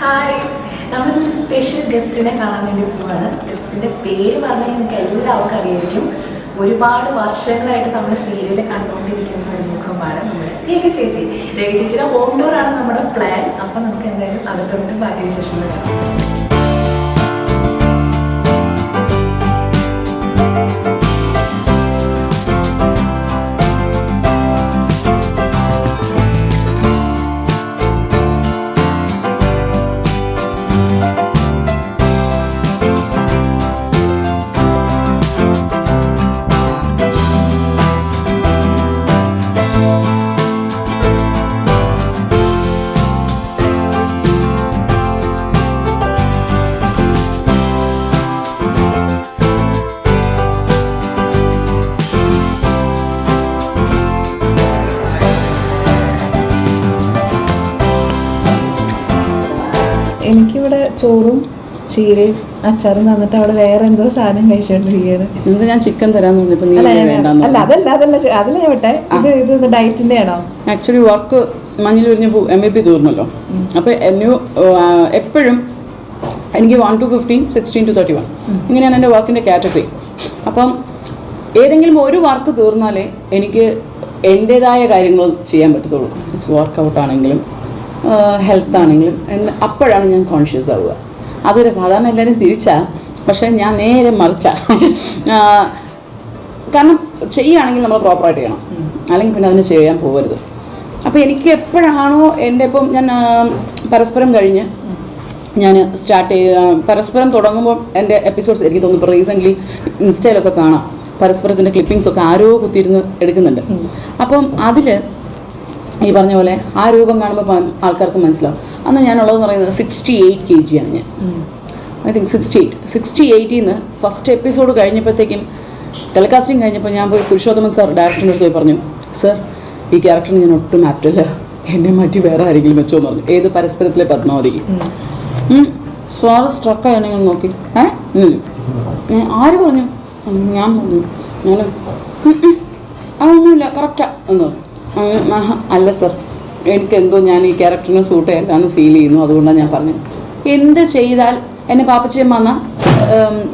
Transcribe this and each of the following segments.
Hi നമ്മളിന്നൊരു special ഗസ്റ്റിനെ കാണാൻ വേണ്ടി പോവാണ്. ഗസ്റ്റിന്റെ പേര് പറഞ്ഞാൽ നിങ്ങൾക്ക് എല്ലാവർക്കും അറിയായിരിക്കും. ഒരുപാട് വർഷങ്ങളായിട്ട് നമ്മുടെ സീരിയൽ കണ്ടുകൊണ്ടിരിക്കുന്ന ഒരു മുഖമാണ് നമ്മുടെ രേഖ ചേച്ചി. രേഖ ചേച്ചിയുടെ ഹോം ടൂർ ആണ് നമ്മുടെ പ്ലാൻ അപ്പൊ നമുക്ക് എന്തായാലും അകത്തോട്ട് ബാക്കി വിശേഷം എനിക്കിവിടെ ചോറും ചീരയും അച്ചാറും തന്നിട്ട് അവിടെ വേറെ എന്തോ സാധനം കഴിച്ചോണ്ടിരിക്കുകയാണ്. നിങ്ങൾക്ക് ഞാൻ ചിക്കൻ തരാന്ന് പറഞ്ഞപ്പോ അല്ല അതല്ല അതല്ല അതല്ല ഞാൻ വിട്ടെ. ഇത് ഇത് ഡയറ്റിന്റെ ആണോ? ആക്ച്വലി വർക്ക് മഞ്ഞിൽ ഉരിഞ്ഞ എം എ പി തീർന്നല്ലോ. അപ്പോൾ എന്നു എപ്പോഴും എനിക്ക് one two fifteen sixteen two thirty one ഇങ്ങനെയാണ് എന്റെ വർക്കിന്റെ കാറ്റഗറി അപ്പം ഏതെങ്കിലും ഒരു വർക്ക് തീർന്നാലേ എനിക്ക് എന്റേതായ കാര്യങ്ങൾ ചെയ്യാൻ പറ്റത്തുള്ളൂ. ഇറ്റ്സ് വർക്കൗട്ട് ആണെങ്കിലും ഹെൽത്ത് ആണെങ്കിലും എന്ന് അപ്പോഴാണ് ഞാൻ കോൺഷ്യസ് ആവുക. അതൊരു സാധാരണ എല്ലാവരും തിരിച്ചാ പക്ഷേ ഞാൻ നേരെ മറിച്ചാ. കാരണം ചെയ്യുകയാണെങ്കിൽ നമ്മൾ പ്രോപ്പറായിട്ട് ചെയ്യണം. അല്ലെങ്കിൽ പിന്നെ അതിന് ചെയ്യാൻ പോകരുത് അപ്പോൾ എനിക്ക് എപ്പോഴാണോ എന്റെ ഇപ്പം ഞാൻ പരസ്പരം കഴിഞ്ഞ് ഞാൻ സ്റ്റാർട്ട് ചെയ്യുക പരസ്പരം തുടങ്ങുമ്പോൾ എന്റെ എപ്പിസോഡ്സ് എനിക്ക് തോന്നുന്നു ഇപ്പോൾ റീസെന്റ്ലി ഇൻസ്റ്റയിലൊക്കെ കാണാം. പരസ്പരത്തിന്റെ ക്ലിപ്പിംഗ്സ് ഒക്കെ ആരോ കുത്തിയിരുന്ന് എടുക്കുന്നുണ്ട്. അപ്പം അതിൽ ഈ പറഞ്ഞ പോലെ ആ രൂപം കാണുമ്പോൾ ആൾക്കാർക്ക് മനസ്സിലാവും. അന്ന് ഞാനുള്ളതെന്ന് പറയുന്നത് സിക്സ്റ്റി എയ്റ്റ് കെ ജിയാണ് ഞാൻ. I think sixty eight sixty എയ്റ്റിൽ നിന്ന് ഫസ്റ്റ് എപ്പിസോഡ് കഴിഞ്ഞപ്പോഴത്തേക്കും ടെലികാസ്റ്റിംഗ് കഴിഞ്ഞപ്പോൾ ഞാൻ പോയി പുരുഷോത്തമൻ സാർ ഡയറക്ടറിന്റെ അടുത്ത് പോയി പറഞ്ഞു സർ ഈ ക്യാരക്ടറിന് ഞാൻ ഒട്ടും ആപ്റ്റല്ല എന്നെ മാറ്റി വേറെ ആരെങ്കിലും വെച്ചോ എന്ന് പറഞ്ഞു. ഏത് പരസ്പരത്തിലെ പത്മാവതി? സ്വാദ സ്ട്രക്കായി നിങ്ങൾ നോക്കി? ഏ? ഞാൻ ആര് പറഞ്ഞു? ഞാൻ പറഞ്ഞു ഞാൻ. അതൊന്നുമില്ല കറക്റ്റാ എന്ന് പറഞ്ഞു. അല്ല സർ. എനിക്കെന്തോ ഞാൻ ഈ ക്യാരക്ടറിനെ സൂട്ട് ചെയ്യല്ല എന്ന് ഫീൽ ചെയ്യുന്നു. അതുകൊണ്ടാണ് ഞാൻ പറഞ്ഞത്. എന്ത് ചെയ്താൽ എന്നെ പാപ്പച്ചയമ്മ എന്നാ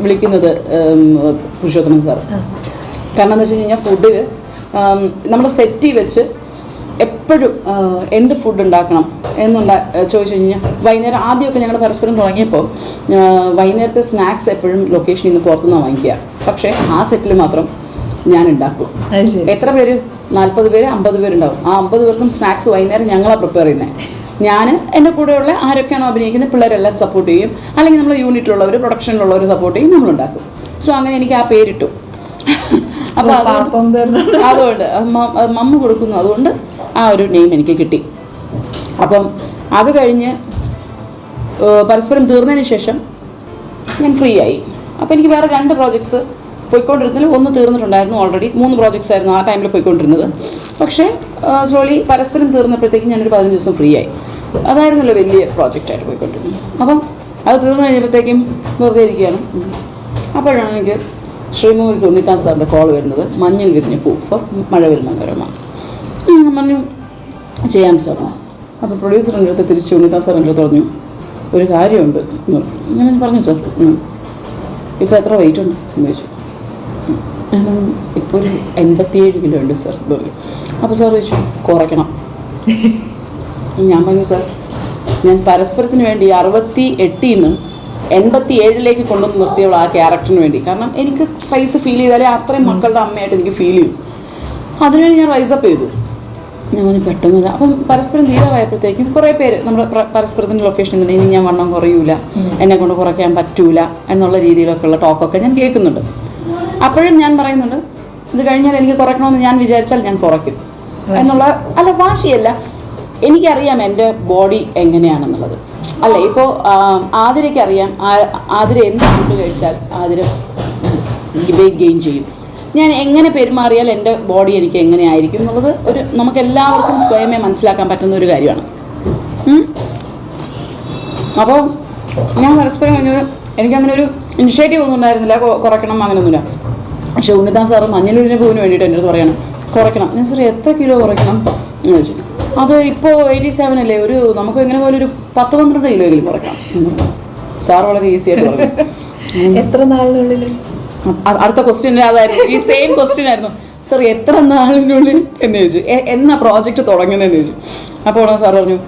വിളിക്കുന്നത് പുരുഷോത്തമൻ സാർ കാരണം എന്താ വെച്ച് കഴിഞ്ഞാൽ ഫുഡിൽ നമ്മുടെ സെറ്റി വെച്ച് എപ്പോഴും എന്ത് ഫുഡ് ഉണ്ടാക്കണം എന്നുണ്ടാ ചോദിച്ചു കഴിഞ്ഞാൽ വൈകുന്നേരം ആദ്യമൊക്കെ ഞങ്ങൾ പരസ്പരം തുടങ്ങിയപ്പോൾ വൈകുന്നേരത്തെ സ്നാക്സ് എപ്പോഴും ലൊക്കേഷനിൽ നിന്ന് പുറത്തുനിന്ന് വാങ്ങിക്കുക പക്ഷേ ആ സെറ്റിൽ മാത്രം ഞാൻ ഉണ്ടാക്കും. എത്ര പേര്? നാൽപ്പത് പേര് അമ്പത് പേരുണ്ടാവും. ആ അമ്പത് പേർക്കും സ്നാക്സ് വൈകുന്നേരം ഞങ്ങളാണ് പ്രിപ്പയർ ചെയ്യുന്നത് ഞാൻ എന്റെ കൂടെയുള്ള ആരൊക്കെയാണോ അഭിനയിക്കുന്നത് പിള്ളേരെല്ലാം സപ്പോർട്ട് ചെയ്യും. അല്ലെങ്കിൽ നമ്മൾ യൂണിറ്റിലുള്ളവർ പ്രൊഡക്ഷനിലുള്ളവർ സപ്പോർട്ട് ചെയ്യും നമ്മളുണ്ടാക്കും. സോ അങ്ങനെ എനിക്ക് ആ പേരിട്ടു. അപ്പോൾ അതുകൊണ്ട് മമ്മ കൊടുക്കുന്നു. അതുകൊണ്ട് ആ ഒരു നെയിം എനിക്ക് കിട്ടി. അപ്പം അത് കഴിഞ്ഞ് പരസ്പരം തീർന്നതിന് ശേഷം ഞാൻ ഫ്രീ ആയി. അപ്പോൾ എനിക്ക് വേറെ രണ്ട് പ്രോജക്ട്സ് പോയിക്കൊണ്ടിരുന്നതിൽ ഒന്ന് തീർന്നിട്ടുണ്ടായിരുന്നു ഓൾറെഡി മൂന്ന് പ്രോജക്ട്സ് ആയിരുന്നു ആ ടൈമിൽ പോയിക്കൊണ്ടിരുന്നത്. പക്ഷേ സ്ലോലി പരസ്പരം തീർന്നപ്പോഴത്തേക്കും ഞാനൊരു പതിനഞ്ച് ദിവസം ഫ്രീ ആയി. അതായിരുന്നല്ലോ വലിയ പ്രോജക്റ്റായിട്ട് പോയിക്കൊണ്ടിരുന്നത്. അപ്പം അത് തീർന്നു കഴിഞ്ഞപ്പോഴത്തേക്കും വെറുതെ ഇരിക്കുകയാണ്. അപ്പോഴാണ് എനിക്ക് ശ്രീമൂരി സുനിതാ സാറിന്റെ കോൾ വരുന്നത്. മഞ്ഞിൽ വിരിഞ്ഞ പൂ ഫോർ മഴവിൽ മനോരമ ഞാൻ ചെയ്യാൻ ചെയ്യാം സാർ അപ്പോൾ പ്രൊഡ്യൂസറിന്റെ അടുത്ത് തിരിച്ച് സുനിതാ സാറിന്റെ അടുത്ത് പറഞ്ഞു ഒരു കാര്യമുണ്ട്. ഞാൻ പറഞ്ഞു സാർ ഇപ്പോൾ എത്ര വെയിറ്റ് ഉണ്ട്? എന്ന് ചോദിച്ചു. ഞാൻ ഇപ്പോൾ ഒരു എൺപത്തിയേഴ് കിലോ ഉണ്ട് സാർ എന്ന് പറഞ്ഞു അപ്പോൾ സാർ ചോദിച്ചു കുറയ്ക്കണം. ഞാൻ പറഞ്ഞു സാർ ഞാൻ പരസ്പരത്തിന് വേണ്ടി അറുപത്തി എട്ടിൽ നിന്ന് എൺപത്തി ഏഴിലേക്ക് കൊണ്ടുവന്ന് നിർത്തിയുള്ള ആ ക്യാരക്ടറിന് വേണ്ടി. കാരണം എനിക്ക് സൈസ് ഫീൽ ചെയ്താലേ അത്രയും മക്കളുടെ അമ്മയായിട്ട് എനിക്ക് ഫീൽ ചെയ്യും. അതിനുവേണ്ടി ഞാൻ റൈസപ്പ് ചെയ്തു. ഞാൻ പറഞ്ഞു പെട്ടെന്ന് അപ്പം പരസ്പരം തീരാറായപ്പോഴത്തേക്കും കുറേ പേര് നമ്മൾ പ്ര- പരസ്പരത്തിന്റെ ലൊക്കേഷനിൽ നിന്ന് ഇനി ഞാൻ വണ്ണം കുറയൂല. എന്നെ കൊണ്ട് കുറയ്ക്കാൻ പറ്റൂല. എന്നുള്ള രീതിയിലൊക്കെയുള്ള ടോക്കൊക്കെ ഞാൻ കേൾക്കുന്നുണ്ട്. അപ്പോഴും ഞാൻ പറയുന്നുണ്ട് ഇത് കഴിഞ്ഞാൽ എനിക്ക് കുറയ്ക്കണമെന്ന് ഞാൻ വിചാരിച്ചാൽ ഞാൻ കുറയ്ക്കും. എന്നുള്ള അല്ല വാശിയല്ല. എനിക്കറിയാം എന്റെ ബോഡി എങ്ങനെയാണെന്നുള്ളത്. അല്ല ഇപ്പോൾ ആതിരയ്ക്ക് അറിയാം. ആതിര എന്ത് ഫുഡ് കഴിച്ചാൽ ആതിര വെയിറ്റ് ഗെയിൻ ചെയ്യും. ഞാൻ എങ്ങനെ പെരുമാറിയാൽ എന്റെ ബോഡി എനിക്ക് എങ്ങനെയായിരിക്കും എന്നുള്ളത് ഒരു നമുക്ക് എല്ലാവർക്കും സ്വയമേ മനസ്സിലാക്കാൻ പറ്റുന്ന ഒരു കാര്യമാണ്. അപ്പോൾ ഞാൻ പരസ്പരം കഴിഞ്ഞത് എനിക്കങ്ങനെ ഒരു ഇനിഷ്യേറ്റീവ് ഒന്നും ഉണ്ടായിരുന്നില്ല കുറയ്ക്കണം അങ്ങനെ അങ്ങനെയൊന്നുമില്ല പക്ഷെ ഉണ്ണിതാ സാറ് മഞ്ഞളൂരിനെ പൂവിന് വേണ്ടിയിട്ട് എന്റെ അടുത്ത് പറയണം കുറയ്ക്കണം. ഞാൻ സാർ എത്ര കിലോ കുറയ്ക്കണം? എന്ന് ചോദിച്ചു. അത് ഇപ്പോൾ എയ്റ്റി സെവൻ അല്ലേ? ഒരു നമുക്ക് എങ്ങനെ പോലെ ഒരു പത്ത് പന്ത്രണ്ട് കിലോയെങ്കിലും കുറയ്ക്കാം. സാർ വളരെ ഈസി ആയിട്ട് പറഞ്ഞു. എത്ര നാളിനുള്ളിൽ? അടുത്ത ക്വസ്റ്റ്യൻ അതായിരുന്നു. ഈ സെയിം ക്വസ്റ്റ്യൻ ആയിരുന്നു. സാർ എത്ര നാളിനുള്ളിൽ? എന്ന് ചോദിച്ചു. "എ- എന്നാ പ്രോജക്റ്റ് തുടങ്ങുന്നതെന്ന് ചോദിച്ചു. അപ്പോൾ സാർ പറഞ്ഞു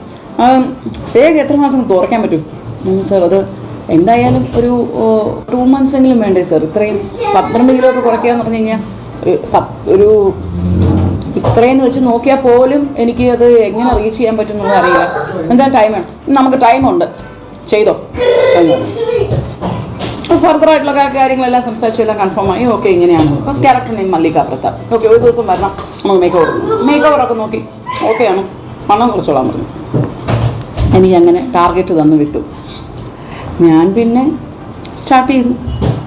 വേഗം എത്ര മാസം തുറക്കാൻ പറ്റും? സാർ അത് എന്തായാലും ഒരു ടു മന്ത്സ് എങ്കിലും വേണ്ടേ സാർ ഇത്രയും പന്ത്രണ്ട് കിലോ ഒക്കെ കുറയ്ക്കുക എന്ന് പറഞ്ഞു കഴിഞ്ഞാൽ ഒരു ഇത്രയെന്ന് വെച്ച് നോക്കിയാൽ പോലും എനിക്ക് അത് എങ്ങനെ റീച്ച് ചെയ്യാൻ പറ്റും എന്നൊന്നും അറിയില്ല. എന്താ ടൈം വേണം നമുക്ക് ടൈമുണ്ട് ചെയ്തോ. ഫർദർ ആയിട്ടുള്ള കാര്യങ്ങളെല്ലാം സംസാരിച്ചു എല്ലാം കൺഫേം ആയി. ഓക്കെ ഇങ്ങനെയാണ്. അപ്പം character name Mallika Pratap okay ഒരു ദിവസം വരണം. നമുക്ക് മേക്ക് ഓവർ മേക്ക് ഓവറൊക്കെ നോക്കി. ഓക്കെയാണ് വണ്ണം കുറച്ചോളാൻ പറഞ്ഞു. എനിക്ക് അങ്ങനെ ടാർഗറ്റ് തന്നു വിട്ടു. ഞാൻ പിന്നെ സ്റ്റാർട്ട് ചെയ്തു.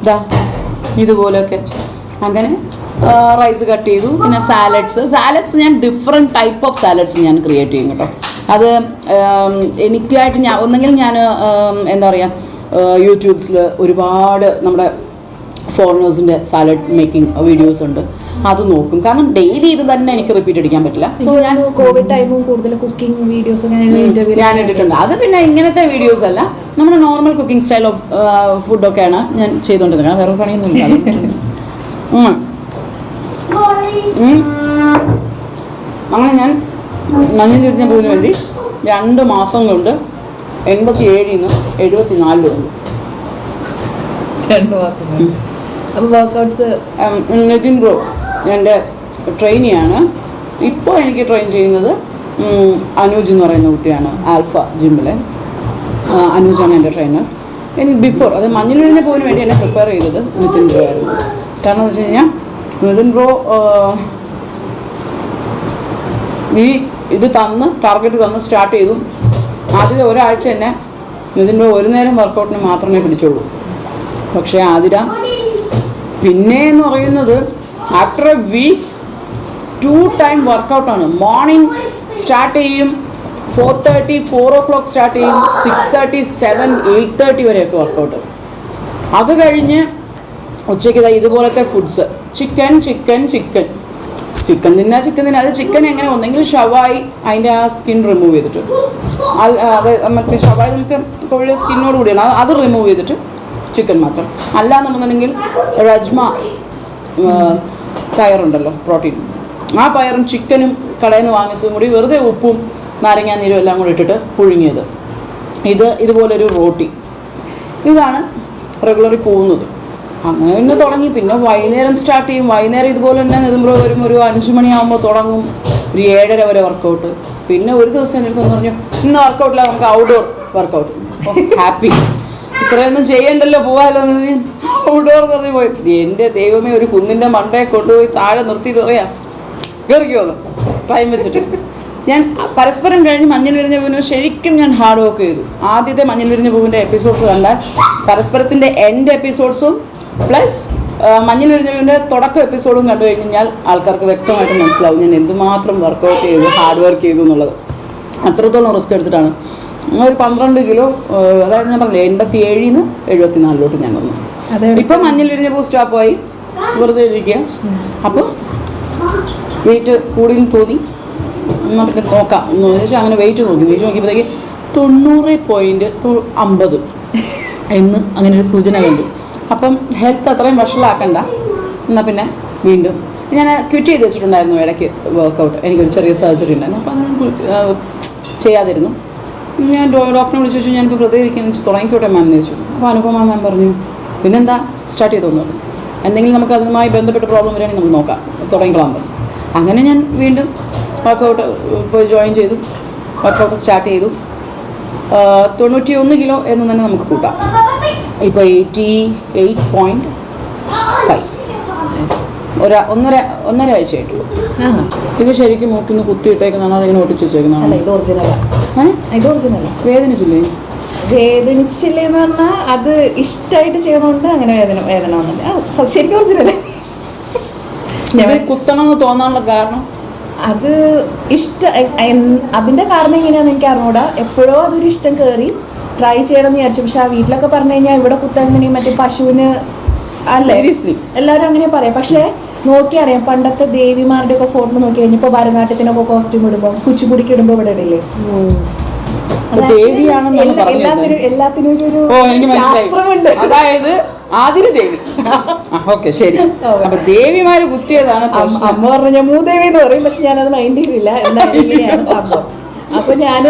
ഇതാ ഇതുപോലെയൊക്കെ. അങ്ങനെ റൈസ് കട്ട് ചെയ്തു. പിന്നെ സാലഡ്സ് സാലഡ്സ് ഞാൻ ഡിഫറെന്റ് ടൈപ്പ് ഓഫ് സാലഡ്സ് ഞാൻ ക്രിയേറ്റ് ചെയ്യും കേട്ടോ. അത് എനിക്കായിട്ട് ഞാൻ ഒന്നെങ്കിൽ ഞാൻ എന്താ പറയുക യൂട്യൂബ്സിൽ ഒരുപാട് നമ്മുടെ ഫോറിനേഴ്സിന്റെ സാലഡ് മേക്കിംഗ് വീഡിയോസ് ഉണ്ട്. അത് നോക്കും. കാരണം ഡെയിലി ഇത് തന്നെ എനിക്ക് റിപ്പീറ്റ് അടിക്കാൻ പറ്റില്ല. സോ ഞാൻ കോവിഡ് ടൈമും കൂടുതൽ കുക്കിംഗ് വീഡിയോസ് ഞാൻ ഇട്ടിട്ടുണ്ട്. അത് പിന്നെ ഇങ്ങനത്തെ വീഡിയോസ് അല്ല. നമ്മുടെ നോർമൽ കുക്കിംഗ് സ്റ്റൈൽ ഓഫ് ഫുഡൊക്കെയാണ് ഞാൻ ചെയ്തുകൊണ്ടിരുന്നത് കാരണം വേറെ പണിയൊന്നും ഇല്ല. അങ്ങനെ ഞാൻ നന്ദിതിരിഞ്ഞ പോകുന്ന വേണ്ടി രണ്ട് മാസം കൊണ്ട് എൺപത്തി ഏഴിൽ നിന്ന് എഴുപത്തി നാലിൽ വന്നു. രണ്ട് മാസം അപ്പോൾ വർക്ക്ഔട്ട്സ് നിതിൻ ബ്രോ എന്റെ ട്രെയിനിയാണ്. ഇപ്പോൾ എനിക്ക് ട്രെയിൻ ചെയ്യുന്നത് അനൂജ് എന്ന് പറയുന്ന കുട്ടിയാണ് ആൽഫ ജിമ്മിലെ. അനൂജാണ് എന്റെ ട്രെയിനർ. എനിക്ക് ബിഫോർ അത് മഞ്ഞിൽ വിഴിഞ്ഞ പോകാൻ വേണ്ടി എന്നെ പ്രിപ്പയർ ചെയ്തത് നിതിൻ ബ്രോ ആയിരുന്നു. കാരണം എന്ന് വെച്ച് കഴിഞ്ഞാൽ നിതിൻ ബ്രോ ഈ ഇത് തന്ന് ടാർഗറ്റ് തന്ന് സ്റ്റാർട്ട് ചെയ്തു. ആദ്യത്തെ ഒരാഴ്ച തന്നെ നിതിൻ ബ്രോ ഒരു നേരം വർക്കൗട്ടിന് മാത്രമേ പിടിച്ചുള്ളൂ. പക്ഷേ ആതിര പിന്നെ എന്ന് പറയുന്നത് after a week two time വർക്കൗട്ടാണ് morning start ചെയ്യും four thirty four o'clock start ചെയ്യും six thirty seven eight thirty വരെയൊക്കെ വർക്കൗട്ട് അത് കഴിഞ്ഞ് ഉച്ചയ്ക്ക് ഇതുപോലത്തെ foods chicken chicken chicken chicken തിന്നാ ചിക്കൻ തിന്നാ. അത് ചിക്കൻ എങ്ങനെ? ഒന്നെങ്കിൽ ഷവായി അതിന്റെ ആ സ്കിൻ റിമൂവ് ചെയ്തിട്ട്. അത് മറ്റേ ഷവായി നമുക്ക് കോഴിയുടെ സ്കിന്നോട് കൂടിയാണ്. അത് റിമൂവ് ചെയ്തിട്ട് ചിക്കൻ മാത്രം. അല്ലാന്നുണ്ടെന്നുണ്ടെങ്കിൽ രജ്മ പയറുണ്ടല്ലോ പ്രോട്ടീൻ. ആ പയറും ചിക്കനും കടയിൽ നിന്ന് വാങ്ങിച്ചതും കൂടി വെറുതെ ഉപ്പും നാരങ്ങാ നീരും എല്ലാം കൂടി ഇട്ടിട്ട് പുഴുങ്ങിയത്. ഇത് ഇതുപോലൊരു റോട്ടി. ഇതാണ് റെഗുലറി പോകുന്നത്. അങ്ങനെ പിന്നെ തുടങ്ങി. പിന്നെ വൈകുന്നേരം സ്റ്റാർട്ട് ചെയ്യും. വൈകുന്നേരം ഇതുപോലെ തന്നെ നിതുമ്പോൾ വരും. ഒരു അഞ്ച് മണിയാകുമ്പോൾ തുടങ്ങും. ഒരു ഏഴര വരെ വർക്കൗട്ട് പിന്നെ ഒരു ദിവസം എന്റെ അടുത്ത് പറഞ്ഞു ഇന്ന് വർക്കൗട്ടില്ല നമുക്ക് ഔട്ട്ഡോർ വർക്കൗട്ട് ഹാപ്പി ഇത്രയൊന്നും ചെയ്യണ്ടല്ലോ പോകാമല്ലോ ഔട്ട്ഡോർ എന്ന് പറഞ്ഞു പോയി എന്റെ ദൈവമേ ഒരു കുന്നിന്റെ മണ്ടയെ കൊണ്ടുപോയി താഴെ നിർത്തിയിട്ട് പറയാം. കയറിക്കോ ടൈം വെച്ചിട്ട്. ഞാൻ പരസ്പരം കഴിഞ്ഞ് മഞ്ഞൾ വിരിഞ്ഞ പൂവിന് ശരിക്കും ഞാൻ ഹാർഡ് വർക്ക് ചെയ്തു. ആദ്യത്തെ മഞ്ഞൾ വിരിഞ്ഞ പൂവിന്റെ എപ്പിസോഡ്സ് കണ്ടാൽ പരസ്പരത്തിന്റെ എൻഡ് എപ്പിസോഡ്സും പ്ലസ് മഞ്ഞൾ വിരിഞ്ഞ പൂവിന്റെ തുടക്കം എപ്പിസോഡും കണ്ടു കഴിഞ്ഞാൽ ആൾക്കാർക്ക് വ്യക്തമായിട്ട് മനസ്സിലാവും ഞാൻ എന്തുമാത്രം വർക്കൗട്ട് ചെയ്തു ഹാർഡ് വർക്ക് ചെയ്തു എന്നുള്ളത്. അത്രത്തോളം റിസ്ക് എടുത്തിട്ടാണ്. ഒരു പന്ത്രണ്ട് കിലോ അതായത് ഞാൻ പറഞ്ഞില്ലേ എൺപത്തി ഏഴിൽ നിന്ന് എഴുപത്തി നാലിലോട്ട് ഞാൻ വന്നു. അതെ ഇപ്പം മഞ്ഞൾ വിരിഞ്ഞ പൂ സ്റ്റോപ്പായി വെറുതെ ഇരിക്കുക. അപ്പോൾ വെയിറ്റ് കൂടി തോന്നി. നമുക്ക് നോക്കാം വെച്ചാൽ അങ്ങനെ വെയിറ്റ് നോക്കി വെയിറ്റ് നോക്കിയപ്പോഴത്തേക്ക് തൊണ്ണൂറ് പോയിന്റ് അമ്പത് എന്ന് അങ്ങനെ ഒരു സൂചന കണ്ടു. അപ്പം ഹെൽത്ത് അത്രയും വഷളാക്കണ്ട. എന്നാൽ പിന്നെ വീണ്ടും. ഞാൻ ക്വിറ്റ് ചെയ്ത് വെച്ചിട്ടുണ്ടായിരുന്നു ഇടയ്ക്ക് വർക്കൗട്ട് എനിക്കൊരു ചെറിയ സർജറി ഉണ്ടായിരുന്നു. അപ്പം ചെയ്യാതിരുന്നു. ഞാൻ ഡോക്ടറെ വിളിച്ച് ചോദിച്ചു ഞാനിപ്പോൾ പ്രതികരിക്കാൻ തുടങ്ങിക്കോട്ടെ മാം എന്ന് ചോദിച്ചു. അപ്പോൾ അനുപമ മാം പറഞ്ഞു പിന്നെന്താ? സ്റ്റാർട്ട് ചെയ്ത് തോന്നുന്നു എന്തെങ്കിലും നമുക്ക് അതുമായി ബന്ധപ്പെട്ട പ്രോബ്ലം വരികയാണെങ്കിൽ നമുക്ക് നോക്കാം. തുടങ്ങിക്കളാൻ പറ്റും അങ്ങനെ ഞാൻ വീണ്ടും വർക്കൗട്ട് പോയി ജോയിൻ ചെയ്തു. വർക്കൗട്ട് സ്റ്റാർട്ട് ചെയ്തു. തൊണ്ണൂറ്റി ഒന്ന് കിലോ എന്ന് തന്നെ നമുക്ക് കൂട്ടാം. ഇപ്പോൾ എയ്റ്റി എയ്റ്റ് പോയിന്റ് ഫൈവ് ഒരാ ഒന്നര ഒന്നര ആഴ്ച ആയിട്ടുള്ളൂ ഇത് ശരിക്കും മൂക്കിന്ന് കുത്തിയിട്ടേക്കുന്നതാണോ അതിങ്ങനെ ഒട്ടിച്ച് വെച്ചേക്കുന്നതാണോ. ഇത് ഒറിജിനലാണ് ഇത് ഒറിജിനലാ വേദനിച്ചില്ലേ? വേദനിച്ചില്ലേന്ന് പറഞ്ഞാൽ അത് ഇഷ്ടമായിട്ട് ചെയ്യുന്നതുകൊണ്ട് അങ്ങനെ വേദന വേദന വന്നില്ല. ശരിക്കും ഇത് കുത്തണം എന്ന് തോന്നാനുള്ള കാരണം? അത് ഇഷ്ട അതിന്റെ കാരണം എങ്ങനെയാണെന്ന് എനിക്ക് അറിഞ്ഞൂടാ. എപ്പോഴോ അതൊരു ഇഷ്ടം കയറി ട്രൈ ചെയ്യണമെന്ന് വിചാരിച്ചു. പക്ഷെ ആ വീട്ടിലൊക്കെ പറഞ്ഞു കഴിഞ്ഞാൽ ഇവിടെ കുത്താൻ മറ്റേ പശുവിന് അല്ലേ? എല്ലാവരും അങ്ങനെ പറയാം. പക്ഷേ നോക്കി അറിയാം. പണ്ടത്തെ ദേവിമാരുടെ ഒക്കെ ഫോട്ടോ നോക്കി കഴിഞ്ഞപ്പോൾ ഭരതനാട്യത്തിനൊക്കെ കോസ്റ്റ്യൂം ഇടുമ്പോൾ കുച്ചിപ്പുടിക്ക് ഇടുമ്പോൾ ഇവിടെ ഇടില്ലേ ദേവിയാണെന്നാണ് പറഞ്ഞത് എല്ലാത്തിനും എല്ലാത്തിനും ഒരു- ഒരു ഓ എനിക്ക് ശാസ്ത്രമുണ്ട്. മനസ്സിലായി അതായത് ആതിര ദേവി. ഓക്കെ ശരി. അപ്പൊ ദേവിമാര് കുത്തിയതാണ് അമ്മ പറഞ്ഞ മൂദേവി എന്ന് പറയും പക്ഷെ ഞാനത് മൈൻഡ് ചെയ്തില്ല. എന്തായാലും ഇങ്ങനെയാണ് സംഭവം. അപ്പൊ ഞാൻ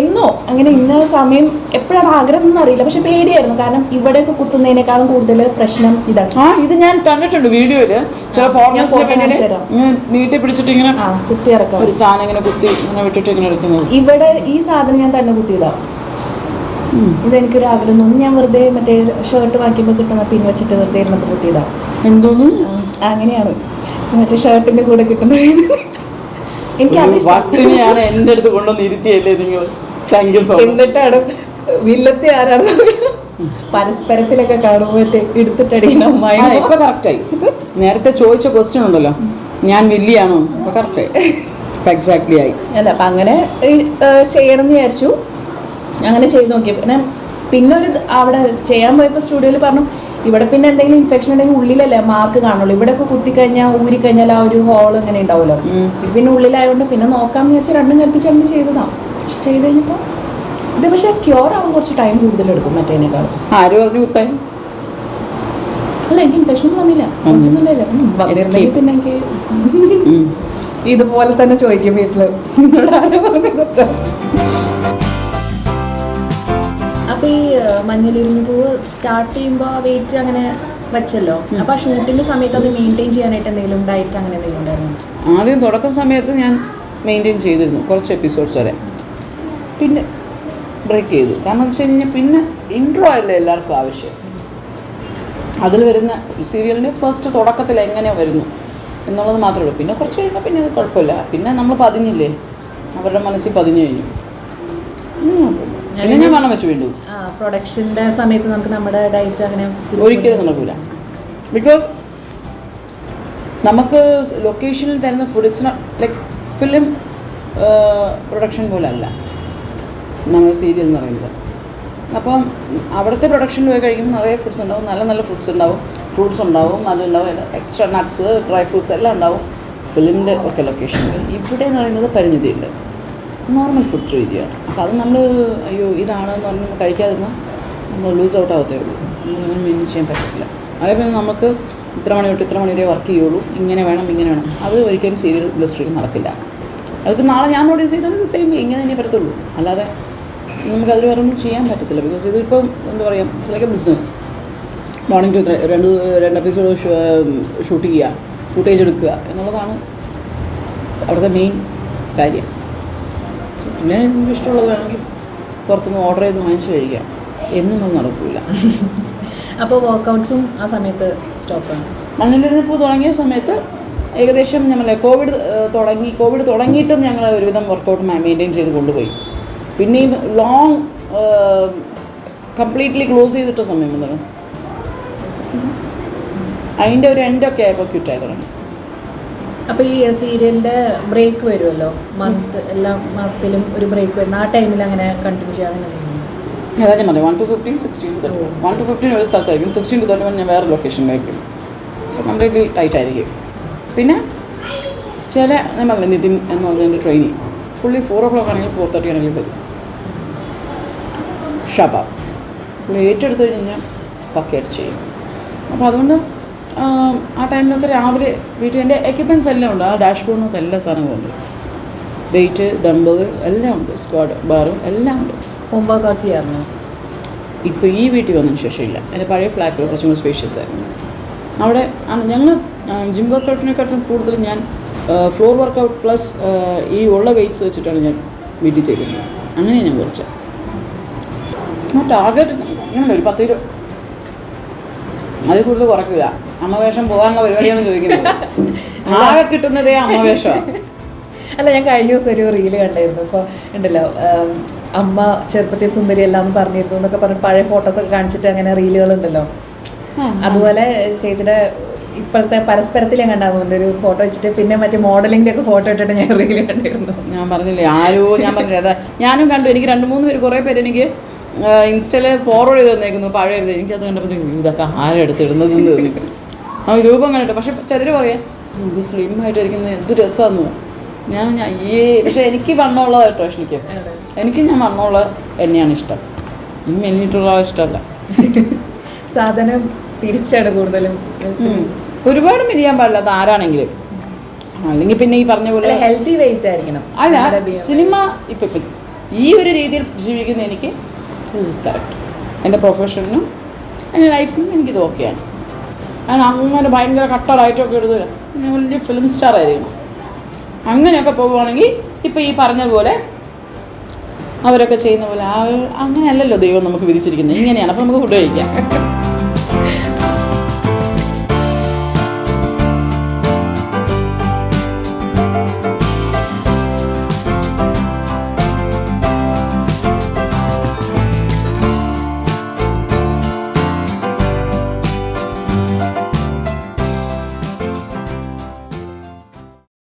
എന്നോ അങ്ങനെ ഇന്ന സമയം എപ്പോഴാണ് ആഗ്രഹം ഒന്നും അറിയില്ല. പക്ഷെ പേടിയായിരുന്നു. കാരണം ഇവിടെയൊക്കെ കുത്തുന്നതിനേക്കാളും കൂടുതൽ പ്രശ്നം ഇതാണ്. ആ ഇത് ഞാൻ കണ്ടിട്ടുണ്ട് വീഡിയോയിൽ. ചില നീട്ടി പിടിച്ചിട്ട് ഇങ്ങനെ കുത്തി ഇറക്കാം. ഒരു സാധനം ഇങ്ങനെ കുത്തി ഇങ്ങനെ വിട്ടിട്ട് ഇങ്ങനെ എടുക്കുന്നത്. ഇവിടെ ഈ സാധനം ഞാൻ തന്നെ കുത്തിയതാ. ഇതെനിക്കൊരു ആഗ്രഹം തോന്നി. ഞാൻ വെറുതെ മറ്റേ ഷർട്ട് വാങ്ങിക്കുമ്പോൾ കിട്ടുന്ന പിൻ വെച്ചിട്ട് വെറുതെ ഇരുന്നപ്പോൾ കുത്തിയതാ. എന്തോന്നു? അങ്ങനെയാണ്. മറ്റേ ഷർട്ടിന്റെ കൂടെ കിട്ടുന്ന എനിക്ക് വട്ടിനെയാണ് എന്റെ അടുത്ത് കൊണ്ടുവന്ന് ഇരുത്തിയല്ലേ നിങ്ങൾ? താങ്ക് യു സോ എന്നിട്ടാണ് വില്ലത്തെ ആരാണ് പരസ്പരത്തിലൊക്കെ എടുത്തിട്ടടിക്കുന്ന അമ്മായി ഇപ്പൊ കറക്റ്റായി നേരത്തെ ചോദിച്ച ക്വസ്റ്റ്യൻ ഉണ്ടല്ലോ. ഞാൻ വില്ലിയാണോ? അപ്പൊ കറക്റ്റായി എക്സാക്ട്ലി ആയി. അല്ല അപ്പൊ അങ്ങനെ ചെയ്യണം എന്ന് വിചാരിച്ചു. അങ്ങനെ ചെയ്ത് നോക്കിയപ്പോ പിന്നെ ഒരു അവിടെ ചെയ്യാൻ പോയപ്പോൾ സ്റ്റുഡിയോയിൽ പറഞ്ഞു ഇവിടെ പിന്നെ എന്തെങ്കിലും ഇൻഫെക്ഷൻ ഉണ്ടെങ്കിൽ ഉള്ളിലല്ലേ മാർക്ക് കാണുള്ളൂ. ഇവിടെയൊക്കെ കുത്തിക്കഴിഞ്ഞാൽ ഊരിക്കഴിഞ്ഞാൽ ആ ഒരു ഹോൾ ഇങ്ങനെ ഉണ്ടാവുമല്ലോ. പിന്നെ ഉള്ളിലായതുകൊണ്ട് പിന്നെ നോക്കാമെന്ന് വെച്ചാൽ രണ്ടും കൽപ്പിച്ച് അങ്ങനെ ചെയ്തതാണ് പക്ഷെ ചെയ്ത് കഴിഞ്ഞപ്പോൾ ഇത് പക്ഷെ ക്യൂർ ആവാൻ കുറച്ച് ടൈം കൂടുതലെടുക്കും മറ്റേനേക്കാളും. ആര് പറഞ്ഞു അല്ല എനിക്ക് ഇൻഫെക്ഷൻ ഒന്നും വന്നില്ല. പിന്നെ എനിക്ക് ഇതുപോലെ തന്നെ ചോദിക്കും വീട്ടിൽ. നിന്നോട് ആരോ പറഞ്ഞു കുത്താൻ അപ്പൊ ഈ മഞ്ഞളിരുന്ന് പൂവ് സ്റ്റാർട്ട് ചെയ്യുമ്പോൾ വെയിറ്റ് അങ്ങനെ വെച്ചല്ലോ. അപ്പൊ ആ ഷൂട്ടിന്റെ സമയത്ത് അത് മെയിന്റെയിൻ ചെയ്യാനായിട്ട് എന്തെങ്കിലും ഡയറ്റ് അങ്ങനെ എന്തെങ്കിലും ഉണ്ടായിരുന്നു? ആദ്യം തുടക്ക സമയത്ത് ഞാൻ മെയിന്റെയിൻ ചെയ്തിരുന്നു കുറച്ച് എപ്പിസോഡ്സ് വരെ. പിന്നെ ബ്രേക്ക് ചെയ്തു. കാരണം എന്ന് വെച്ച് കഴിഞ്ഞാൽ പിന്നെ ഇൻട്രോ അല്ലേ എല്ലാവർക്കും ആവശ്യം. അതിൽ വരുന്ന സീരിയലിന്റെ ഫസ്റ്റ് തുടക്കത്തിൽ എങ്ങനെ വരുന്നു എന്നുള്ളത് മാത്രമേ ഉള്ളൂ. പിന്നെ കുറച്ച് കഴിയുമ്പോൾ പിന്നെ അത് കുഴപ്പമില്ല. പിന്നെ നമ്മൾ പതിഞ്ഞില്ലേ? അവരുടെ മനസ്സിൽ പതിഞ്ഞു കഴിഞ്ഞു. പിന്നെ ഞാൻ വണ്ണം വെച്ച് വീണ്ടും. പ്രൊഡക്ഷന്റെ സമയത്ത് നമുക്ക് നമ്മുടെ ഡയറ്റ് അങ്ങനെ ഒരിക്കലും നടക്കില്ല ബിക്കോസ് നമുക്ക് ലൊക്കേഷനിൽ തരുന്ന food it's like film production പോലെ അല്ല. നമ്മൾ സീരിയൽ എന്ന് പറയുന്നത്. അപ്പം അവിടുത്തെ പ്രൊഡക്ഷൻ പോയി കഴിക്കുമ്പോൾ നിറയെ ഫുഡ്സ് ഉണ്ടാവും. നല്ല നല്ല ഫുഡ്സ് ഉണ്ടാവും. ഫ്രൂട്ട്സ് ഉണ്ടാവും അതുണ്ടാവും എക്സ്ട്രാ നട്ട്സ് ഡ്രൈ ഫ്രൂട്ട്സ് എല്ലാം ഉണ്ടാവും. ഫിലിമിന്റെ ഒക്കെ ലൊക്കേഷനിൽ ഇവിടെ എന്ന് പറയുന്നത് പരിമിതിയുണ്ട്. നോർമൽ ഫുഡ് രീതിയാണ് അപ്പോൾ അത് നമ്മൾ അയ്യോ ഇതാണെന്ന് പറഞ്ഞ് കഴിക്കാതിരുന്നാൽ നമ്മൾ ലൂസ് ഔട്ട് ആവത്തേ ഉള്ളൂ. ഒന്നും ചെയ്യാൻ പറ്റില്ല അതേപോലെ നമുക്ക് ഇത്ര മണി തൊട്ട് ഇത്ര മണി വരെ വർക്ക് ചെയ്യുള്ളൂ. ഇങ്ങനെ വേണം ഇങ്ങനെ വേണം. അത് ഒരിക്കലും സീരിയൽ ഇൻഡസ്ട്രിയിൽ നടക്കില്ല. അതിപ്പോൾ നാളെ ഞാൻ പ്രൊഡ്യൂസ് ചെയ്താലും സെയിം ഇങ്ങനെ തന്നെ പറ്റത്തുള്ളൂ. അല്ലാതെ നമുക്ക് അതിൽ വേറെ ഒന്നും ചെയ്യാൻ പറ്റത്തില്ല. ബിക്കോസ് ഇതിപ്പം എന്താ പറയുക it's like a business morning two രണ്ട് രണ്ട് എപ്പിസോഡ് ഷൂട്ട് ചെയ്യുക. ഫുട്ടേജ് എടുക്കുക എന്നുള്ളതാണ് അവിടുത്തെ മെയിൻ കാര്യം. പിന്നെ നിങ്ങൾക്ക് ഇഷ്ടമുള്ളത് വേണമെങ്കിൽ പുറത്തുനിന്ന് ഓർഡർ ചെയ്ത് വാങ്ങിച്ച് കഴിക്കാം. എന്നും അത് നടക്കില്ല അപ്പോൾ വർക്കൗട്ട്സും ആ സമയത്ത് സ്റ്റോപ്പാണ് മണ്ണിലിരുന്നിപ്പോൾ തുടങ്ങിയ സമയത്ത് ഏകദേശം നമ്മൾ കോവിഡ് തുടങ്ങി കോവിഡ് തുടങ്ങിയിട്ടും ഞങ്ങൾ ഒരുവിധം വർക്കൗട്ട് മെയിന്റെയിൻ ചെയ്ത് കൊണ്ടുപോയി. പിന്നെയും ലോങ് കംപ്ലീറ്റ്ലി ക്ലോസ് ചെയ്തിട്ട സമയം എന്താണ് അതിന്റെ ഒരു എൻഡൊക്കെ ആയപ്പോൾ ക്യൂറ്റായി തുടങ്ങി. അപ്പോൾ ഈ സീരിയലിന്റെ ബ്രേക്ക് വരുമല്ലോ? മന്ത് എല്ലാ മാസത്തിലും ഒരു ബ്രേക്ക് വരുന്നു ആ ടൈമിൽ അങ്ങനെ കണ്ടിന്യൂ ചെയ്യാൻ അതാ ഞാൻ പറഞ്ഞു one two fifteen sixteen two thirty one two fifteen ഒരു സ്ഥലത്തായിരിക്കും സിക്സ്റ്റീൻ ടു തേർട്ടി വൺ ഞാൻ വേറെ ലൊക്കേഷനിലായിരിക്കും സോ കംപ്ലീറ്റ്ലി ടൈറ്റ് ആയിരിക്കും. പിന്നെ ചില ഞാൻ പറഞ്ഞു നിതിൻ എന്ന് പറഞ്ഞതിന്റെ ട്രെയിനിങ് പുള്ളി ഫോർ ഓ ക്ലോക്ക് ആണെങ്കിൽ ഫോർ തേർട്ടി ആണെങ്കിൽ വരും. ഷബ പുള്ളി ഏറ്റെടുത്ത് കഴിഞ്ഞാൽ പക്കയായിട്ട് ചെയ്യും അപ്പോൾ അതുകൊണ്ട് ആം, ടൈമിലൊക്കെ രാവിലെ വീട്ടിൽ എന്റെ എക്യുപ്മെന്റ്സ് എല്ലാം ഉണ്ട്. ആ ഡാഷ് ബോർഡിനകത്ത് എല്ലാ സാധനങ്ങളും ഉണ്ട്. വെയിറ്റ് ദമ്പ് എല്ലാം ഉണ്ട്. സ്ക്വാഡ് ബാറും എല്ലാം ഉണ്ട്. ഹോം വർക്കൗട്ട് ചെയ്യാറുണ്ടോ? ഇപ്പോൾ ഈ വീട്ടിൽ വന്നതിന് ശേഷം ഇല്ല എന്റെ പഴയ ഫ്ലാറ്റിൽ കുറച്ചും കൂടി സ്പേഷ്യസ് ആയിരുന്നു. അവിടെ ഞങ്ങൾ ജിം വർക്കൗട്ടിനെക്കാട്ടും കൂടുതൽ ഞാൻ ഫ്ലോർ വർക്കൗട്ട് പ്ലസ് ഈ ഉള്ള വെയിറ്റ്സ് വെച്ചിട്ടാണ് ഞാൻ വീട്ടിൽ ചെയ്തിരുന്നത്. അങ്ങനെ ഞാൻ കുറച്ച്. ടാർഗറ്റ് ഇങ്ങനെ ഒരു പത്ത് രൂപ അതിൽ കൂടുതൽ കുറയ്ക്കില്ല അമ്മവേഷം പോകാനുള്ള പരിപാടിയാണ് ചോദിക്കുന്നത്. ആകെ കിട്ടുന്നതേ അമ്മവേഷമാണ് അല്ല ഞാൻ കഴിഞ്ഞ ദിവസം ഒരു റീൽ കണ്ടായിരുന്നു. അപ്പോൾ ഉണ്ടല്ലോ അമ്മ ചെറുപ്പത്തിൽ സുന്ദരി എല്ലാം പറഞ്ഞിരുന്നു എന്നൊക്കെ പറഞ്ഞ് പഴയ ഫോട്ടോസ് ഒക്കെ കാണിച്ചിട്ട് അങ്ങനെ റീലുകൾ ഉണ്ടല്ലോ. അതുപോലെ ചേച്ചിയുടെ ഇപ്പോഴത്തെ പരസ്പരത്തിൽ ഞാൻ കണ്ടാകുന്നുണ്ട് ഒരു ഫോട്ടോ വെച്ചിട്ട് പിന്നെ മറ്റേ മോഡലിംഗ് ഒക്കെ ഫോട്ടോ ഇട്ടിട്ട് ഞാൻ റീൽ കണ്ടിരുന്നു. ഞാൻ പറഞ്ഞില്ലേ ആരോ ഞാൻ പറഞ്ഞില്ലേ അതാ ഞാനും കണ്ടു. എനിക്ക് രണ്ട് മൂന്ന് പേര് കുറേ പേര് എനിക്ക് ഇൻസ്റ്റയിൽ ഫോർവേഡ് ചെയ്ത് തന്നേക്കുന്നു. പഴയ എനിക്കത് കണ്ടപ്പോൾ ഇതൊക്കെ ആരെടുത്തിടുന്നത് എന്ന് തോന്നി. ആ രൂപം കണ്ടിട്ട് പക്ഷെ ചിലർ പറയാം ഇത് സ്ലിം ആയിട്ടിരിക്കുന്നത് എന്ത് രസമാണെന്ന് ഞാൻ ഞാൻ ഈ പക്ഷെ എനിക്ക് വണ്ണമുള്ളത് കേട്ടോ എനിക്ക് എനിക്ക് ഞാൻ വണ്ണമുള്ള എന്നെയാണ് ഇഷ്ടം. ഈ മെല്ലിട്ടുള്ള ഇഷ്ടമല്ല. സാധനം തിരിച്ചാണ് കൂടുതലും. ഒരുപാട് മെലിയാൻ പാടില്ല അത് ആരാണെങ്കിലും. അല്ലെങ്കിൽ പിന്നെ ഈ പറഞ്ഞ പോലെ ഹെൽത്തി വെയിറ്റ് ആയിരിക്കണം. അല്ല സിനിമ ഇപ്പം ഇപ്പം ഈ ഒരു രീതിയിൽ ജീവിക്കുന്ന എനിക്ക് കറക്റ്റ് എന്റെ പ്രൊഫഷനും എന്റെ ലൈഫിനും എനിക്കിത് ഓക്കെയാണ് ഞാൻ അങ്ങനെ ഭയങ്കര കട്ടറായിട്ടൊക്കെ എടുത്തില്ല ഞാൻ വലിയ ഫിലിം സ്റ്റാർ ആയിരിക്കണം. അങ്ങനെയൊക്കെ പോവുകയാണെങ്കിൽ ഇപ്പം ഈ പറഞ്ഞ പോലെ അവരൊക്കെ ചെയ്യുന്ന പോലെ അങ്ങനെയല്ലല്ലോ ദൈവം നമുക്ക് വിധിച്ചിരിക്കുന്നത്. ഇങ്ങനെയാണ്. അപ്പോൾ നമുക്ക് ഫുഡ് കഴിക്കാം.